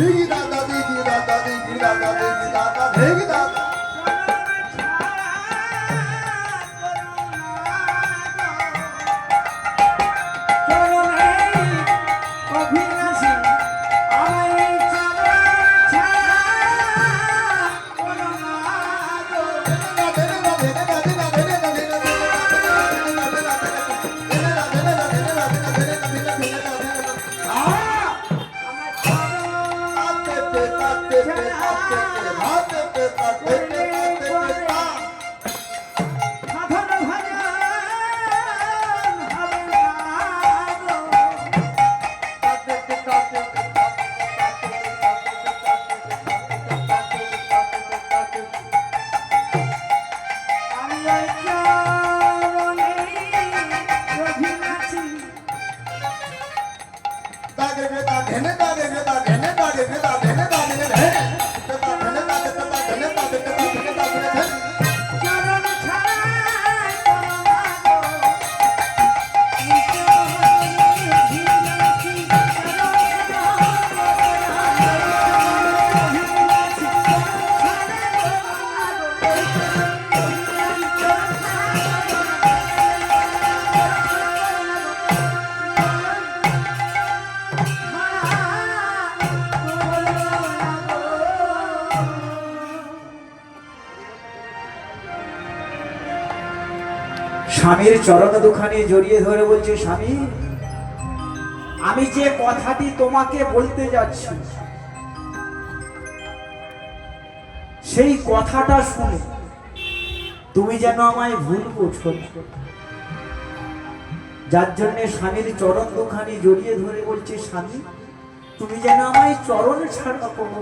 Digi da da da da da da da da da দাদা দিগি দাদা দিগি দাদা দিগি দাদা চরণ স্বামীর চরণ দুখানি জড়িয়ে ধরে বলছে, স্বামী, আমি যে কথাটি তোমাকে বলতে যাচ্ছি, সেই কথাটা শুনে তুমি যেন আমায় ভুল বুঝো যার জন্য স্বামীর চরণ দুখানি জড়িয়ে ধরে বলছে, স্বামী, তুমি যেন আমায় চরণ ছাড়া করো।